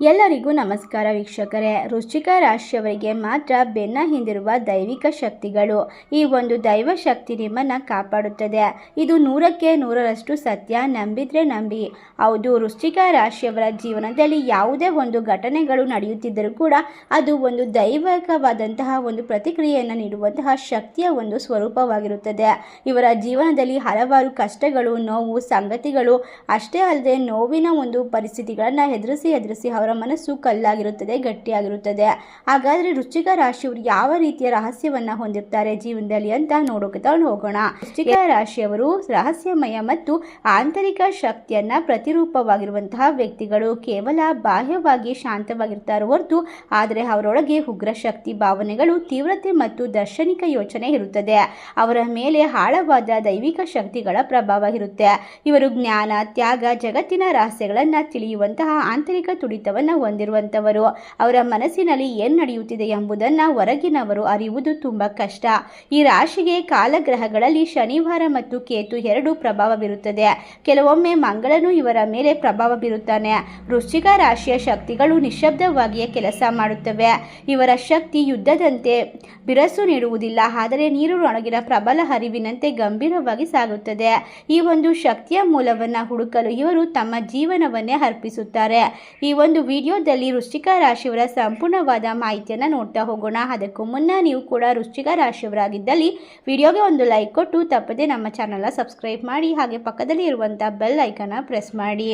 ಎಲ್ಲರಿಗೂ ನಮಸ್ಕಾರ ವೀಕ್ಷಕರೇ. ವೃಶ್ಚಿಕ ರಾಶಿಯವರಿಗೆ ಮಾತ್ರ ಬೆನ್ನ ಹಿಂದಿರುವ ದೈವಿಕ ಶಕ್ತಿಗಳು. ಈ ಒಂದು ದೈವ ಶಕ್ತಿ ನಿಮ್ಮನ್ನು ಕಾಪಾಡುತ್ತದೆ. ಇದು ನೂರಕ್ಕೆ ನೂರರಷ್ಟು ಸತ್ಯ ನಂಬಿದ್ರೆ ನಂಬಿ. ಹೌದು, ವೃಶ್ಚಿಕ ರಾಶಿಯವರ ಜೀವನದಲ್ಲಿ ಯಾವುದೇ ಒಂದು ಘಟನೆಗಳು ನಡೆಯುತ್ತಿದ್ದರೂ ಕೂಡ ಅದು ಒಂದು ದೈವಿಕವಾದಂತಹ ಒಂದು ಪ್ರತಿಕ್ರಿಯೆಯನ್ನು ನೀಡುವಂತಹ ಶಕ್ತಿಯ ಒಂದು ಸ್ವರೂಪವಾಗಿರುತ್ತದೆ. ಇವರ ಜೀವನದಲ್ಲಿ ಹಲವಾರು ಕಷ್ಟಗಳು, ನೋವು, ಸಂಗತಿಗಳು, ಅಷ್ಟೇ ಅಲ್ಲದೆ ನೋವಿನ ಒಂದು ಪರಿಸ್ಥಿತಿಗಳನ್ನು ಎದುರಿಸಿ ಎದುರಿಸಿ ಅವರ ಮನಸ್ಸು ಕಲ್ಲಾಗಿರುತ್ತದೆ, ಗಟ್ಟಿಯಾಗಿರುತ್ತದೆ. ಹಾಗಾದರೆ ವೃಶ್ಚಿಕ ರಾಶಿಯವರು ಯಾವ ರೀತಿಯ ರಹಸ್ಯವನ್ನು ಹೊಂದಿರ್ತಾರೆ ಜೀವನದಲ್ಲಿ ಅಂತ ನೋಡೋಕೆ ತಗೊಂಡು ಹೋಗೋಣ. ವೃಶ್ಚಿಕ ರಾಶಿಯವರು ರಹಸ್ಯಮಯ ಮತ್ತು ಆಂತರಿಕ ಶಕ್ತಿಯನ್ನ ಪ್ರತಿರೂಪವಾಗಿರುವಂತಹ ವ್ಯಕ್ತಿಗಳು. ಕೇವಲ ಬಾಹ್ಯವಾಗಿ ಶಾಂತವಾಗಿರ್ತಾರೆ ಹೊರತು, ಆದರೆ ಅವರೊಳಗೆ ಉಗ್ರ ಶಕ್ತಿ ಭಾವನೆಗಳು, ತೀವ್ರತೆ ಮತ್ತು ದರ್ಶನಿಕ ಯೋಚನೆ ಇರುತ್ತದೆ. ಅವರ ಮೇಲೆ ಆಳವಾದ ದೈವಿಕ ಶಕ್ತಿಗಳ ಪ್ರಭಾವ ಇರುತ್ತೆ. ಇವರು ಜ್ಞಾನ, ತ್ಯಾಗ, ಜಗತ್ತಿನ ರಹಸ್ಯಗಳನ್ನು ತಿಳಿಯುವಂತಹ ಆಂತರಿಕ ತುಡಿತವನ್ನು ಹೊಂದಿರುವಂಥವರು. ಅವರ ಮನಸ್ಸಿನಲ್ಲಿ ಏನು ನಡೆಯುತ್ತಿದೆ ಎಂಬುದನ್ನು ಹೊರಗಿನವರು ಅರಿಯುವುದು ತುಂಬ ಕಷ್ಟ. ಈ ರಾಶಿಗೆ ಕಾಲಗ್ರಹಗಳಲ್ಲಿ ಶನಿವಾರ ಮತ್ತು ಕೇತು ಎರಡು ಪ್ರಭಾವ ಬೀರುತ್ತದೆ ಕೆಲವೊಮ್ಮೆ ಮಂಗಳನು ಇವರ ಮೇಲೆ ಪ್ರಭಾವ ಬೀರುತ್ತಾನೆ. ವೃಶ್ಚಿಕ ರಾಶಿಯ ಶಕ್ತಿಗಳು ನಿಶ್ಶಬ್ದವಾಗಿಯೇ ಕೆಲಸ ಮಾಡುತ್ತವೆ. ಇವರ ಶಕ್ತಿ ಯುದ್ಧದಂತೆ ಬಿರಸು ನೀಡುವುದಿಲ್ಲ. ಆದರೆ ನೀರು ಒಣಗಿನ ಪ್ರಬಲ ಹರಿವಿನಂತೆ ಗಂಭೀರವಾಗಿ ಸಾಗುತ್ತದೆ. ಈ ಒಂದು ಶಕ್ತಿಯ ಮೂಲವನ್ನು ಹುಡುಕಲು ಇವರು ತಮ್ಮ ಜೀವನವನ್ನೇ ಅರ್ಪಿಸುತ್ತಾರೆ. ಈ ಒಂದು ವಿಡಿಯೋದಲ್ಲಿ ವೃಶ್ಚಿಕ ರಾಶಿಯವರ ಸಂಪೂರ್ಣವಾದ ಮಾಹಿತಿಯನ್ನು ನೋಡ್ತಾ ಹೋಗೋಣ. ಅದಕ್ಕೂ ಮುನ್ನ ನೀವು ಕೂಡ ವೃಶ್ಚಿಕ ರಾಶಿಯವರಾಗಿದ್ದಲ್ಲಿ ವಿಡಿಯೋಗೆ ಒಂದು ಲೈಕ್ ಕೊಟ್ಟು ತಪ್ಪದೆ ನಮ್ಮ ಚಾನಲ್ನ ಸಬ್ಸ್ಕ್ರೈಬ್ ಮಾಡಿ ಹಾಗೆ ಪಕ್ಕದಲ್ಲಿ ಇರುವಂಥ ಬೆಲ್ ಐಕನ್ನ ಪ್ರೆಸ್ ಮಾಡಿ.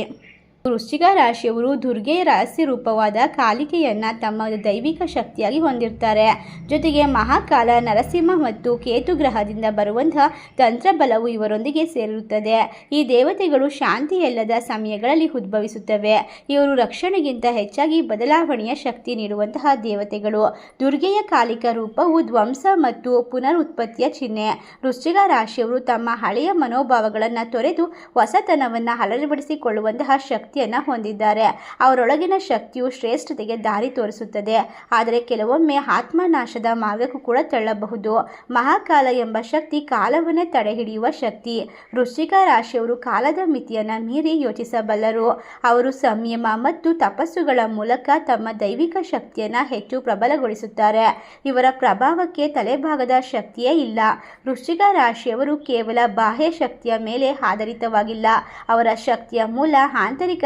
ವೃಶ್ಚಿಕ ರಾಶಿಯವರು ದುರ್ಗೆಯ ರಹಸ್ಯ ರೂಪವಾದ ಕಾಲಿಕೆಯನ್ನು ತಮ್ಮ ದೈವಿಕ ಶಕ್ತಿಯಾಗಿ ಹೊಂದಿರ್ತಾರೆ. ಜೊತೆಗೆ ಮಹಾಕಾಲ, ನರಸಿಂಹ ಮತ್ತು ಕೇತು ಗ್ರಹದಿಂದ ಬರುವಂತಹ ತಂತ್ರಬಲವು ಇವರೊಂದಿಗೆ ಸೇರಿರುತ್ತದೆ ಈ ದೇವತೆಗಳು ಶಾಂತಿಯಲ್ಲದ ಸಮಯಗಳಲ್ಲಿ ಉದ್ಭವಿಸುತ್ತವೆ. ಇವರು ರಕ್ಷಣೆಗಿಂತ ಹೆಚ್ಚಾಗಿ ಬದಲಾವಣೆಯ ಶಕ್ತಿ ನೀಡುವಂತಹ ದೇವತೆಗಳು. ದುರ್ಗೆಯ ಕಾಲಿಕ ರೂಪವು ಧ್ವಂಸ ಮತ್ತು ಪುನರುತ್ಪತ್ತಿಯ ಚಿಹ್ನೆ. ವೃಶ್ಚಿಕ ರಾಶಿಯವರು ತಮ್ಮ ಹಳೆಯ ಮನೋಭಾವಗಳನ್ನು ತೊರೆದು ಹೊಸತನವನ್ನು ಅಳವಡಿಸಿಕೊಳ್ಳುವಂತಹ ಶಕ್ತಿಯನ್ನು ಹೊಂದಿದ್ದಾರೆ. ಅವರೊಳಗಿನ ಶಕ್ತಿಯು ಶ್ರೇಷ್ಠತೆಗೆ ದಾರಿ ತೋರಿಸುತ್ತದೆ. ಆದರೆ ಕೆಲವೊಮ್ಮೆ ಆತ್ಮನಾಶದ ಮಾರ್ಗಕ್ಕೂ ಕೂಡ ತಳ್ಳಬಹುದು. ಮಹಾಕಾಲ ಎಂಬ ಶಕ್ತಿ ಕಾಲವನ್ನೇ ತಡೆಹಿಡಿಯುವ ಶಕ್ತಿ. ವೃಶ್ಚಿಕ ರಾಶಿಯವರು ಕಾಲದ ಮಿತಿಯನ್ನು ಮೀರಿ ಯೋಚಿಸಬಲ್ಲರು. ಅವರು ಸಂಯಮ ಮತ್ತು ತಪಸ್ಸುಗಳ ಮೂಲಕ ತಮ್ಮ ದೈವಿಕ ಶಕ್ತಿಯನ್ನು ಹೆಚ್ಚು ಪ್ರಬಲಗೊಳಿಸುತ್ತಾರೆ. ಇವರ ಪ್ರಭಾವಕ್ಕೆ ತಲೆಭಾಗದ ಶಕ್ತಿಯೇ ಇಲ್ಲ. ವೃಶ್ಚಿಕ ರಾಶಿಯವರು ಕೇವಲ ಬಾಹ್ಯ ಶಕ್ತಿಯ ಮೇಲೆ ಆಧಾರಿತವಾಗಿಲ್ಲ. ಅವರ ಶಕ್ತಿಯ ಮೂಲ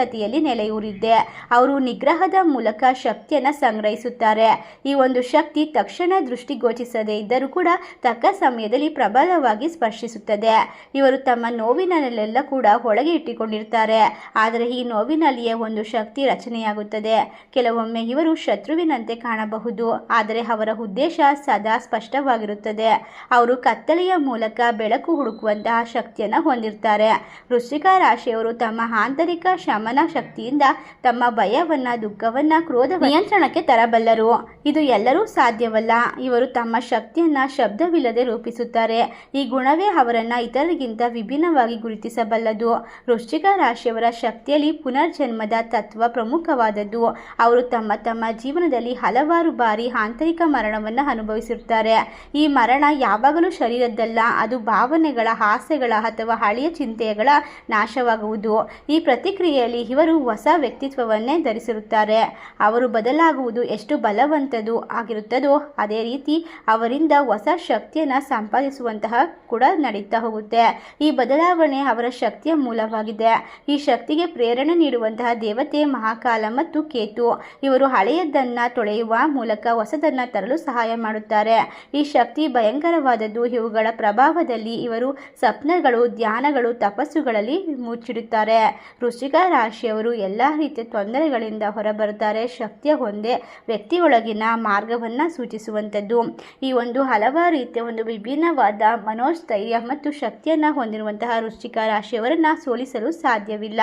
ಆಂತರಿಕತೆಯಲ್ಲಿ ನೆಲೆಯೂರಿದ್ದೆ. ಅವರು ನಿಗ್ರಹದ ಮೂಲಕ ಶಕ್ತಿಯನ್ನು ಸಂಗ್ರಹಿಸುತ್ತಾರೆ. ಈ ಒಂದು ಶಕ್ತಿ ತಕ್ಷಣ ದೃಷ್ಟಿಗೋಚಿಸದೇ ಇದ್ದರೂ ಕೂಡ ತಕ್ಕ ಸಮಯದಲ್ಲಿ ಪ್ರಬಲವಾಗಿ ಸ್ಪರ್ಶಿಸುತ್ತದೆ. ಇವರು ತಮ್ಮ ನೋವಿನಲ್ಲೆಲ್ಲ ಕೂಡ ಒಳಗೆ ಇಟ್ಟುಕೊಂಡಿರ್ತಾರೆ. ಆದರೆ ಈ ನೋವಿನಲ್ಲಿಯೇ ಒಂದು ಶಕ್ತಿ ರಚನೆಯಾಗುತ್ತದೆ. ಕೆಲವೊಮ್ಮೆ ಇವರು ಶತ್ರುವಿನಂತೆ ಕಾಣಬಹುದು. ಆದರೆ ಅವರ ಉದ್ದೇಶ ಸದಾ ಸ್ಪಷ್ಟವಾಗಿರುತ್ತದೆ. ಅವರು ಕತ್ತಲೆಯ ಮೂಲಕ ಬೆಳಕು ಹುಡುಕುವಂತಹ ಶಕ್ತಿಯನ್ನು ಹೊಂದಿರ್ತಾರೆ. ವೃಶ್ಚಿಕ ರಾಶಿಯವರು ತಮ್ಮ ಆಂತರಿಕ ಶಮನ ಶಕ್ತಿಯಿಂದ ತಮ್ಮ ಭಯವನ್ನ, ದುಃಖವನ್ನ ಕ್ರೋಧ ನಿಯಂತ್ರಣಕ್ಕೆ ತರಬಲ್ಲರು. ಇದು ಎಲ್ಲರೂ ಸಾಧ್ಯವಲ್ಲ. ಇವರು ತಮ್ಮ ಶಕ್ತಿಯನ್ನ ಶಬ್ದವಿಲ್ಲದೆ ರೂಪಿಸುತ್ತಾರೆ. ಈ ಗುಣವೇ ಅವರನ್ನ ಇತರರಿಗಿಂತ ವಿಭಿನ್ನವಾಗಿ ಗುರುತಿಸಬಲ್ಲದು. ವೃಶ್ಚಿಕ ರಾಶಿಯವರ ಶಕ್ತಿಯಲ್ಲಿ ಪುನರ್ಜನ್ಮದ ತತ್ವ ಪ್ರಮುಖವಾದದ್ದು. ಅವರು ತಮ್ಮ ತಮ್ಮ ಜೀವನದಲ್ಲಿ ಹಲವಾರು ಬಾರಿ ಆಂತರಿಕ ಮರಣವನ್ನು ಅನುಭವಿಸಿರುತ್ತಾರೆ. ಈ ಮರಣ ಯಾವಾಗಲೂ ಶರೀರದ್ದಲ್ಲ. ಅದು ಭಾವನೆಗಳ, ಆಸೆಗಳ ಅಥವಾ ಹಳೆಯ ಚಿಂತೆಗಳ ನಾಶವಾಗುವುದು. ಈ ಪ್ರತಿಕ್ರಿಯೆಯಲ್ಲಿ ಇವರು ಹೊಸ ವ್ಯಕ್ತಿತ್ವವನ್ನೇ ಧರಿಸಿರುತ್ತಾರೆ. ಅವರು ಬದಲಾಗುವುದು ಎಷ್ಟು ಬಲವಂತದ್ದು ಆಗಿರುತ್ತದೋ ಅದೇ ರೀತಿ ಅವರಿಂದ ಹೊಸ ಶಕ್ತಿಯನ್ನು ಸಂಪಾದಿಸುವಂತಹ ಕೂಡ ನಡೀತಾ ಹೋಗುತ್ತೆ. ಈ ಬದಲಾವಣೆ ಅವರ ಶಕ್ತಿಯ ಮೂಲವಾಗಿದೆ. ಈ ಶಕ್ತಿಗೆ ಪ್ರೇರಣೆ ನೀಡುವಂತಹ ದೇವತೆ, ಮಹಾಕಾಲ ಮತ್ತು ಕೇತು ಇವರು ಹಳೆಯದನ್ನು ತೊಳೆಯುವ ಮೂಲಕ ಹೊಸದನ್ನು ತರಲು ಸಹಾಯ ಮಾಡುತ್ತಾರೆ. ಈ ಶಕ್ತಿ ಭಯಂಕರವಾದದ್ದು ಇವುಗಳ ಪ್ರಭಾವದಲ್ಲಿ ಇವರು ಸ್ವಪ್ನಗಳು, ಧ್ಯಾನಗಳು, ತಪಸ್ಸುಗಳಲ್ಲಿ ಮುಚ್ಚಿಡುತ್ತಾರೆ. ವೃಶ್ಚಿಕ ರಾಶಿಯವರು ಎಲ್ಲ ರೀತಿಯ ತೊಂದರೆಗಳಿಂದ ಹೊರಬರುತ್ತಾರೆ. ಶಕ್ತಿಯ ಒಂದೇ ವ್ಯಕ್ತಿಯೊಳಗಿನ ಮಾರ್ಗವನ್ನು ಸೂಚಿಸುವಂಥದ್ದು. ಈ ಒಂದು ಹಲವಾರು ರೀತಿಯ ಒಂದು ವಿಭಿನ್ನವಾದ ಮನೋಸ್ಥೈರ್ಯ ಮತ್ತು ಶಕ್ತಿಯನ್ನು ಹೊಂದಿರುವಂತಹ ವೃಶ್ಚಿಕ ರಾಶಿಯವರನ್ನು ಸೋಲಿಸಲು ಸಾಧ್ಯವಿಲ್ಲ.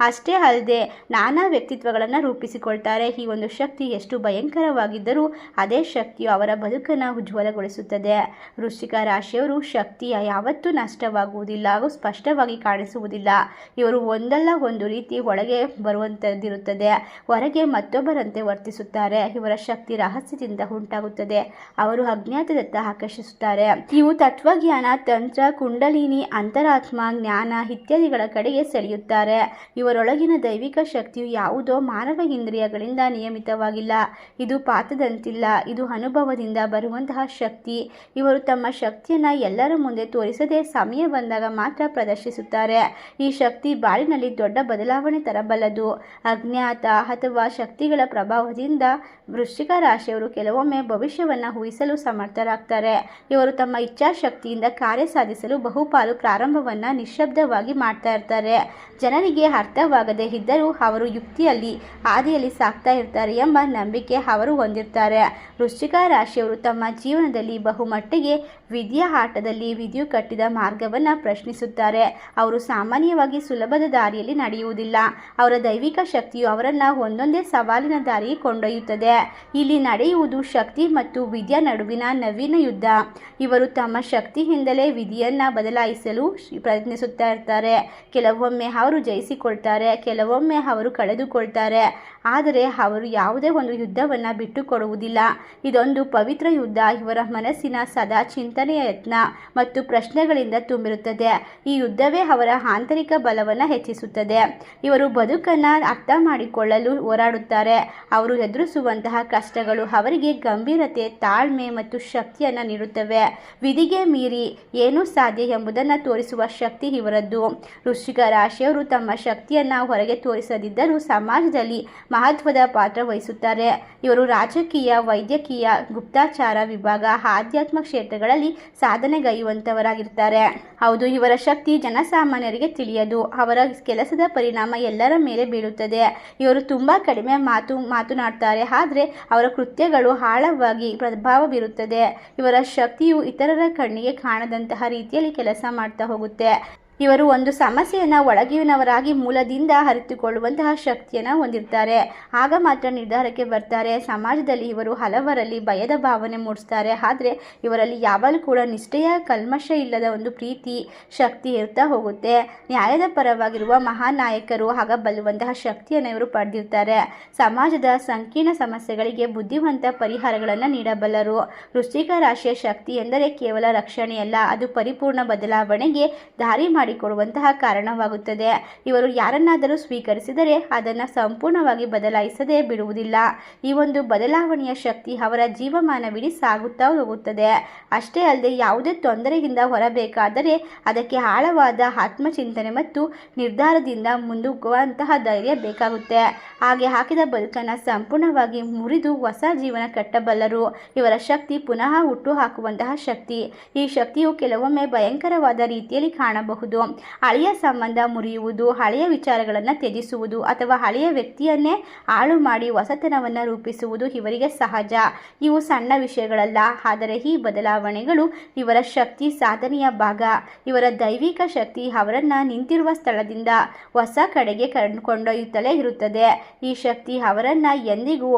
ಅಷ್ಟೇ ಅಲ್ಲದೆ ನಾನಾ ವ್ಯಕ್ತಿತ್ವಗಳನ್ನು ರೂಪಿಸಿಕೊಳ್ತಾರೆ. ಈ ಒಂದು ಶಕ್ತಿ ಎಷ್ಟು ಭಯಂಕರವಾಗಿದ್ದರೂ ಅದೇ ಶಕ್ತಿಯು ಅವರ ಬದುಕನ್ನು ಉಜ್ವಲಗೊಳಿಸುತ್ತದೆ. ವೃಶ್ಚಿಕ ರಾಶಿಯವರು ಶಕ್ತಿಯ ಯಾವತ್ತೂ ನಷ್ಟವಾಗುವುದಿಲ್ಲ ಹಾಗೂ ಸ್ಪಷ್ಟವಾಗಿ ಕಾಣಿಸುವುದಿಲ್ಲ. ಇವರು ಒಂದಲ್ಲ ಒಂದು ರೀತಿ ರೀತಿ ಒಳಗೆ ಬರುವಂಥದ್ದಿರುತ್ತದೆ ಹೊರಗೆ ಮತ್ತೊಬ್ಬರಂತೆ ವರ್ತಿಸುತ್ತಾರೆ. ಇವರ ಶಕ್ತಿ ರಹಸ್ಯದಿಂದ ಉಂಟಾಗುತ್ತದೆ. ಅವರು ಅಜ್ಞಾತದತ್ತ ಆಕರ್ಷಿಸುತ್ತಾರೆ. ಇವು ತತ್ವಜ್ಞಾನ, ತಂತ್ರ, ಕುಂಡಲಿನಿ, ಅಂತರಾತ್ಮ, ಜ್ಞಾನ ಇತ್ಯಾದಿಗಳ ಕಡೆಗೆ ಸೆಳೆಯುತ್ತಾರೆ. ಇವರೊಳಗಿನ ದೈವಿಕ ಶಕ್ತಿಯು ಯಾವುದೋ ಮಾನವ ಇಂದ್ರಿಯಗಳಿಂದ ನಿಯಮಿತವಾಗಿಲ್ಲ. ಇದು ಪಾತದಂತಿಲ್ಲ. ಇದು ಅನುಭವದಿಂದ ಬರುವಂತಹ ಶಕ್ತಿ. ಇವರು ತಮ್ಮ ಶಕ್ತಿಯನ್ನು ಎಲ್ಲರ ಮುಂದೆ ತೋರಿಸದೆ ಸಮಯ ಬಂದಾಗ ಮಾತ್ರ ಪ್ರದರ್ಶಿಸುತ್ತಾರೆ. ಈ ಶಕ್ತಿ ಬಾಳಿನಲ್ಲಿ ದೊಡ್ಡ ಬದಲಾವಣೆ ತರಬಲ್ಲದು. ಅಜ್ಞಾತ ಅಥವಾ ಶಕ್ತಿಗಳ ಪ್ರಭಾವದಿಂದ ವೃಶ್ಚಿಕ ರಾಶಿಯವರು ಕೆಲವೊಮ್ಮೆ ಭವಿಷ್ಯವನ್ನು ಊಹಿಸಲು ಸಮರ್ಥರಾಗ್ತಾರೆ. ಇವರು ತಮ್ಮ ಇಚ್ಛಾಶಕ್ತಿಯಿಂದ ಕಾರ್ಯ ಸಾಧಿಸಲು ಬಹುಪಾಲು ಪ್ರಾರಂಭವನ್ನು ನಿಶ್ಶಬ್ದವಾಗಿ ಮಾಡ್ತಾ ಇರ್ತಾರೆ. ಜನರಿಗೆ ಅರ್ಥವಾಗದೇ ಇದ್ದರೂ ಅವರು ಯುಕ್ತಿಯಲ್ಲಿ ಹಾದಿಯಲ್ಲಿ ಸಾಕ್ತಾ ಇರ್ತಾರೆ ಎಂಬ ನಂಬಿಕೆ ಅವರು ಹೊಂದಿರ್ತಾರೆ. ವೃಶ್ಚಿಕ ರಾಶಿಯವರು ತಮ್ಮ ಜೀವನದಲ್ಲಿ ಬಹುಮಟ್ಟಿಗೆ ವಿದ್ಯಾ ಆಟದಲ್ಲಿ ವಿದ್ಯು ಕಟ್ಟಿದ ಮಾರ್ಗವನ್ನು ಪ್ರಶ್ನಿಸುತ್ತಾರೆ. ಅವರು ಸಾಮಾನ್ಯವಾಗಿ ಸುಲಭದ ದಾರಿಯಲ್ಲಿ ನಡೆಯುವುದಿಲ್ಲ. ಅವರ ದೈವಿಕ ಶಕ್ತಿಯು ಅವರನ್ನು ಒಂದೊಂದೇ ಸವಾಲಿನ ದಾರಿಗೆ ಕೊಂಡೊಯ್ಯುತ್ತದೆ. ಇಲ್ಲಿ ನಡೆಯುವುದು ಶಕ್ತಿ ಮತ್ತು ವಿದ್ಯೆ ನಡುವಿನ ನವೀನ ಯುದ್ಧ. ಇವರು ತಮ್ಮ ಶಕ್ತಿಯಿಂದಲೇ ವಿಧಿಯನ್ನು ಬದಲಾಯಿಸಲು ಪ್ರಯತ್ನಿಸುತ್ತಾ ಇರ್ತಾರೆ. ಕೆಲವೊಮ್ಮೆ ಅವರು ಜಯಿಸಿಕೊಳ್ತಾರೆ, ಕೆಲವೊಮ್ಮೆ ಅವರು ಕಳೆದುಕೊಳ್ತಾರೆ. ಆದರೆ ಅವರು ಯಾವುದೇ ಒಂದು ಯುದ್ಧವನ್ನು ಬಿಟ್ಟುಕೊಡುವುದಿಲ್ಲ. ಇದೊಂದು ಪವಿತ್ರ ಯುದ್ಧ. ಇವರ ಮನಸ್ಸಿನ ಸದಾ ಚಿಂತನೆಯ ಯತ್ನ ಮತ್ತು ಪ್ರಶ್ನೆಗಳಿಂದ ತುಂಬಿರುತ್ತದೆ. ಈ ಯುದ್ಧವೇ ಅವರ ಆಂತರಿಕ ಬಲವನ್ನು ಹೆಚ್ಚಿಸುತ್ತದೆ. ಇವರು ಬದುಕನ್ನು ಅರ್ಥ ಮಾಡಿಕೊಳ್ಳಲು ಹೋರಾಡುತ್ತಾರೆ. ಅವರು ಎದುರಿಸುವಂತಹ ಕಷ್ಟಗಳು ಅವರಿಗೆ ಗಂಭೀರತೆ, ತಾಳ್ಮೆ ಮತ್ತು ಶಕ್ತಿಯನ್ನು ನೀಡುತ್ತವೆ. ವಿಧಿಗೆ ಮೀರಿ ಏನು ಸಾಧ್ಯ ಎಂಬುದನ್ನು ತೋರಿಸುವ ಶಕ್ತಿ ಇವರದ್ದು. ವೃಶ್ಚಿಕ ರಾಶಿಯವರು ತಮ್ಮ ಶಕ್ತಿಯನ್ನು ಹೊರಗೆ ತೋರಿಸದಿದ್ದರೂ ಸಮಾಜದಲ್ಲಿ ಮಹತ್ವದ ಪಾತ್ರ ವಹಿಸುತ್ತಾರೆ. ಇವರು ರಾಜಕೀಯ, ವೈದ್ಯಕೀಯ, ಗುಪ್ತಾಚಾರ ವಿಭಾಗ, ಆಧ್ಯಾತ್ಮ ಕ್ಷೇತ್ರಗಳಲ್ಲಿ ಸಾಧನೆಗೈಯುವಂಥವರಾಗಿರ್ತಾರೆ ಹೌದು, ಇವರ ಶಕ್ತಿ ಜನಸಾಮಾನ್ಯರಿಗೆ ತಿಳಿಯದು. ಅವರ ಕೆಲಸದ ಪರಿಣಾಮ ಎಲ್ಲರ ಮೇಲೆ ಬೀಳುತ್ತದೆ. ಇವರು ತುಂಬ ಕಡಿಮೆ ಮಾತು, ಮಾತನಾಡ್ತಾರೆ. ಆದರೆ ಅವರ ಕೃತ್ಯಗಳು ಆಳವಾಗಿ ಪ್ರಭಾವ ಬೀರುತ್ತದೆ. ಇವರ ಶಕ್ತಿಯು ಇತರರ ಕಣ್ಣಿಗೆ ಕಾಣದಂತಹ ರೀತಿಯಲ್ಲಿ ಕೆಲಸ ಮಾಡ್ತಾ ಹೋಗುತ್ತೆ. ಇವರು ಒಂದು ಸಮಸ್ಯೆಯನ್ನು ಒಳಗಿನವರಾಗಿ ಮೂಲದಿಂದ ಅರಿತುಕೊಳ್ಳುವಂತಹ ಶಕ್ತಿಯನ್ನು ಹೊಂದಿರ್ತಾರೆ. ಆಗ ಮಾತ್ರ ನಿರ್ಧಾರಕ್ಕೆ ಬರ್ತಾರೆ. ಸಮಾಜದಲ್ಲಿ ಇವರು ಹಲವರಲ್ಲಿ ಭಯದ ಭಾವನೆ ಮೂಡಿಸ್ತಾರೆ. ಆದರೆ ಇವರಲ್ಲಿ ಯಾವಾಗಲೂ ಕೂಡ ನಿಷ್ಠೆಯ ಕಲ್ಮಶ ಇಲ್ಲದ ಒಂದು ಪ್ರೀತಿ, ಶಕ್ತಿ ಇರ್ತಾ ಹೋಗುತ್ತೆ. ನ್ಯಾಯದ ಪರವಾಗಿರುವ ಮಹಾನಾಯಕರು ಆಗ ಬಲ್ಲುವಂತಹ ಶಕ್ತಿಯನ್ನು ಇವರು ಪಡೆದಿರ್ತಾರೆ. ಸಮಾಜದ ಸಂಕೀರ್ಣ ಸಮಸ್ಯೆಗಳಿಗೆ ಬುದ್ಧಿವಂತ ಪರಿಹಾರಗಳನ್ನು ನೀಡಬಲ್ಲರು. ವೃಶ್ಚಿಕ ರಾಶಿಯ ಶಕ್ತಿ ಎಂದರೆ ಕೇವಲ ರಕ್ಷಣೆಯಲ್ಲ, ಅದು ಪರಿಪೂರ್ಣ ಬದಲಾವಣೆಗೆ ದಾರಿ ಮಾಡಿಕೊಡುವಂತಹ ಕಾರಣವಾಗುತ್ತದೆ. ಇವರು ಯಾರನ್ನಾದರೂ ಸ್ವೀಕರಿಸಿದರೆ ಅದನ್ನು ಸಂಪೂರ್ಣವಾಗಿ ಬದಲಾಯಿಸದೆ ಬಿಡುವುದಿಲ್ಲ. ಈ ಒಂದು ಬದಲಾವಣೆಯ ಶಕ್ತಿ ಅವರ ಜೀವಮಾನವಿಡೀ ಸಾಗುತ್ತಾ ಹೋಗುತ್ತದೆ. ಅಷ್ಟೇ ಅಲ್ಲದೆ ಯಾವುದೇ ತೊಂದರೆಯಿಂದ ಹೊರಬೇಕಾದರೆ ಅದಕ್ಕೆ ಆಳವಾದ ಆತ್ಮಚಿಂತನೆ ಮತ್ತು ನಿರ್ಧಾರದಿಂದ ಮುಂದುಗುವಂತಹ ಧೈರ್ಯ ಬೇಕಾಗುತ್ತೆ. ಹಾಗೆ ಹಾಕಿದ ಬದುಕನ್ನು ಸಂಪೂರ್ಣವಾಗಿ ಮುರಿದು ಹೊಸ ಜೀವನ ಕಟ್ಟಬಲ್ಲರು. ಇವರ ಶಕ್ತಿ ಪುನಃ ಹುಟ್ಟು ಹಾಕುವಂತಹ ಶಕ್ತಿ. ಈ ಶಕ್ತಿಯು ಕೆಲವೊಮ್ಮೆ ಭಯಂಕರವಾದ ರೀತಿಯಲ್ಲಿ ಕಾಣಬಹುದು. ಹಳೆಯ ಸಂಬಂಧ ಮುರಿಯುವುದು, ಹಳೆಯ ವಿಚಾರಗಳನ್ನು ತ್ಯಜಿಸುವುದು ಅಥವಾ ಹಳೆಯ ವ್ಯಕ್ತಿಯನ್ನೇ ಹಾಳು ಮಾಡಿ ಹೊಸತನವನ್ನು ರೂಪಿಸುವುದು ಇವರಿಗೆ ಸಹಜ. ಇವು ಸಣ್ಣ ವಿಷಯಗಳಲ್ಲ, ಆದರೆ ಈ ಬದಲಾವಣೆಗಳು ಇವರ ಶಕ್ತಿ ಸಾಧನೆಯ ಭಾಗ. ಇವರ ದೈವಿಕ ಶಕ್ತಿ ಅವರನ್ನು ನಿಂತಿರುವ ಸ್ಥಳದಿಂದ ಹೊಸ ಕಡೆಗೆ ಕೊಂಡೊಯ್ಯುತ್ತಲೇ ಇರುತ್ತದೆ. ಈ ಶಕ್ತಿ ಅವರನ್ನು ಎಂದಿಗೂ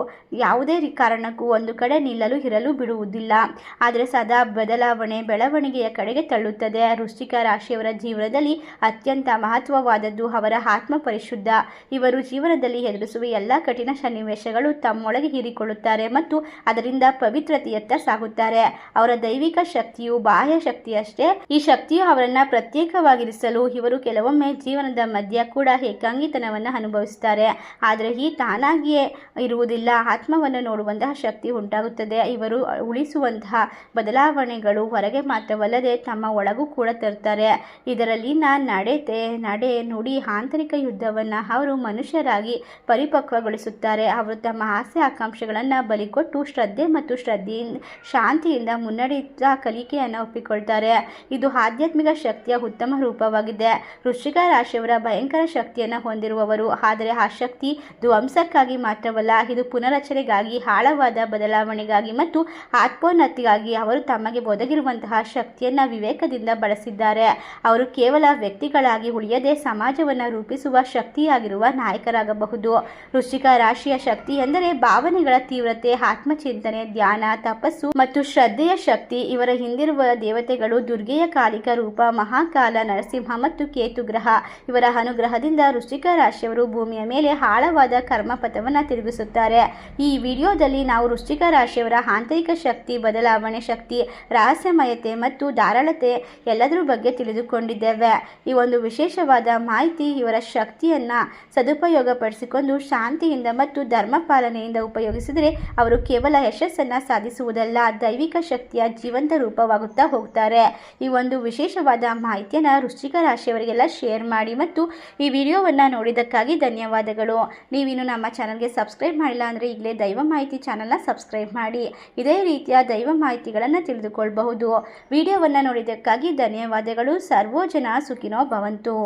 ಯಾವುದೇ ಕಾರಣಕ್ಕೂ ಒಂದು ಕಡೆ ನಿಲ್ಲಲು, ಇರಲು ಬಿಡುವುದಿಲ್ಲ. ಆದರೆ ಸದಾ ಬದಲಾವಣೆ, ಬೆಳವಣಿಗೆಯ ಕಡೆಗೆ ತಳ್ಳುತ್ತದೆ. ವೃಶ್ಚಿಕ ರಾಶಿಯವರ ಜೀವನದಲ್ಲಿ ಅತ್ಯಂತ ಮಹತ್ವವಾದದ್ದು ಅವರ ಆತ್ಮ ಪರಿಶುದ್ಧ ಇವರು ಜೀವನದಲ್ಲಿ ಎದುರಿಸುವ ಎಲ್ಲ ಕಠಿಣ ಸನ್ನಿವೇಶಗಳು ತಮ್ಮೊಳಗೆ ಹೀರಿಕೊಳ್ಳುತ್ತಾರೆ ಮತ್ತು ಅದರಿಂದ ಪವಿತ್ರತೆಯತ್ತ ಸಾಗುತ್ತಾರೆ. ಅವರ ದೈವಿಕ ಶಕ್ತಿಯು ಬಾಹ್ಯ ಶಕ್ತಿಯಷ್ಟೇ. ಈ ಶಕ್ತಿಯು ಅವರನ್ನ ಪ್ರತ್ಯೇಕವಾಗಿರಿಸಲು ಇವರು ಕೆಲವೊಮ್ಮೆ ಜೀವನದ ಮಧ್ಯ ಕೂಡ ಏಕಾಂಗಿತನವನ್ನು ಅನುಭವಿಸುತ್ತಾರೆ. ಆದರೆ ಈ ತಾನಾಗಿಯೇ ಇರುವುದಿಲ್ಲ. ಆತ್ಮವನ್ನು ನೋಡುವಂತಹ ಶಕ್ತಿ ಉಂಟಾಗುತ್ತದೆ. ಇವರು ಉಳಿಸುವಂತಹ ಬದಲಾವಣೆಗಳು ಹೊರಗೆ ಮಾತ್ರವಲ್ಲದೆ ತಮ್ಮ ಒಳಗೂ ಕೂಡ ತರುತ್ತಾರೆ. ಇದರಲ್ಲಿನ ನಡತೆ, ನಡೆ, ನುಡಿ ಆಂತರಿಕ ಯುದ್ಧವನ್ನು ಅವರು ಮನುಷ್ಯರಾಗಿ ಪರಿಪಕ್ವಗೊಳಿಸುತ್ತಾರೆ. ಅವರು ತಮ್ಮ ಆಸೆ, ಆಕಾಂಕ್ಷೆಗಳನ್ನು ಬಲಿಕೊಟ್ಟು ಶ್ರದ್ಧೆ ಮತ್ತು ಶ್ರದ್ಧೆಯಿಂದ ಶಾಂತಿಯಿಂದ ಮುನ್ನಡೆಯುತ್ತಾ ಕಲಿಕೆಯನ್ನು ಒಪ್ಪಿಕೊಳ್ತಾರೆ. ಇದು ಆಧ್ಯಾತ್ಮಿಕ ಶಕ್ತಿಯ ಉತ್ತಮ ರೂಪವಾಗಿದೆ. ವೃಶ್ಚಿಕ ರಾಶಿಯವರ ಭಯಂಕರ ಶಕ್ತಿಯನ್ನು ಹೊಂದಿರುವವರು. ಆದರೆ ಆ ಶಕ್ತಿ ಧ್ವಂಸಕ್ಕಾಗಿ ಮಾತ್ರವಲ್ಲ, ಇದು ಪುನರಚನೆಗಾಗಿ ಆಳವಾದ ಬದಲಾವಣೆಗಾಗಿ ಮತ್ತು ಆತ್ಮೋನ್ನತಿಗಾಗಿ ಅವರು ತಮಗೆ ಒದಗಿರುವಂತಹ ಶಕ್ತಿಯನ್ನು ವಿವೇಕದಿಂದ ಬಳಸಿದ್ದಾರೆ. ಅವರು ಕೇವಲ ವ್ಯಕ್ತಿಗಳಾಗಿ ಉಳಿಯದೆ ಸಮಾಜವನ್ನು ರೂಪಿಸುವ ಶಕ್ತಿಯಾಗಿರುವ ನಾಯಕರಾಗಬಹುದು. ವೃಶ್ಚಿಕ ರಾಶಿಯ ಶಕ್ತಿ ಎಂದರೆ ಭಾವನೆಗಳ ತೀವ್ರತೆ, ಆತ್ಮಚಿಂತನೆ, ಧ್ಯಾನ, ತಪಸ್ಸು ಮತ್ತು ಶ್ರದ್ಧೆಯ ಶಕ್ತಿ. ಇವರ ಹಿಂದಿರುವ ದೇವತೆಗಳು ದುರ್ಗೆಯ ಕಾಲಿಕ ರೂಪ, ಮಹಾಕಾಲ, ನರಸಿಂಹ ಮತ್ತು ಕೇತು ಗ್ರಹ. ಇವರ ಅನುಗ್ರಹದಿಂದ ವೃಶ್ಚಿಕ ರಾಶಿಯವರು ಭೂಮಿಯ ಮೇಲೆ ಆಳವಾದ ಕರ್ಮಪಥವನ್ನು ತಿರುಗಿಸುತ್ತಾರೆ. ಈ ವಿಡಿಯೋದಲ್ಲಿ ನಾವು ವೃಶ್ಚಿಕ ರಾಶಿಯವರ ಆಂತರಿಕ ಶಕ್ತಿ, ಬದಲಾವಣೆ ಶಕ್ತಿ, ರಹಸ್ಯಮಯತೆ ಮತ್ತು ಧಾರಾಳತೆ ಎಲ್ಲದರ ಬಗ್ಗೆ ತಿಳಿದುಕೊಂಡಿದ್ದೇವೆ ಈ ಒಂದು ವಿಶೇಷವಾದ ಮಾಹಿತಿ ಇವರ ಶಕ್ತಿಯನ್ನು ಸದುಪಯೋಗಪಡಿಸಿಕೊಂಡು ಶಾಂತಿಯಿಂದ ಮತ್ತು ಧರ್ಮ ಪಾಲನೆಯಿಂದ ಉಪಯೋಗಿಸಿದರೆ ಅವರು ಕೇವಲ ಯಶಸ್ಸನ್ನು ಸಾಧಿಸುವುದಲ್ಲ, ದೈವಿಕ ಶಕ್ತಿಯ ಜೀವಂತ ರೂಪವಾಗುತ್ತಾ ಹೋಗ್ತಾರೆ ಈ ಒಂದು ವಿಶೇಷವಾದ ಮಾಹಿತಿಯನ್ನು ರುಚಿಕ ರಾಶಿಯವರಿಗೆಲ್ಲ ಶೇರ್ ಮಾಡಿ ಮತ್ತು ಈ ವಿಡಿಯೋವನ್ನು ನೋಡಿದ್ದಕ್ಕಾಗಿ ಧನ್ಯವಾದಗಳು. ನೀವಿನ್ನು ನಮ್ಮ ಚಾನಲ್ಗೆ ಸಬ್ಸ್ಕ್ರೈಬ್ ಮಾಡಿಲ್ಲ ಅಂದರೆ ಈಗಲೇ ದೈವ ಮಾಹಿತಿ ಚಾನಲ್ನ ಸಬ್ಸ್ಕ್ರೈಬ್ ಮಾಡಿ. ಇದೇ ರೀತಿಯ ದೈವ ಮಾಹಿತಿಗಳನ್ನು ತಿಳಿದುಕೊಳ್ಳಬಹುದು ವಿಡಿಯೋವನ್ನು ನೋಡಿದ್ದಕ್ಕಾಗಿ ಧನ್ಯವಾದಗಳು. ಸರ್ವೋ ಸುಖಿನೋ ಭವಂತು.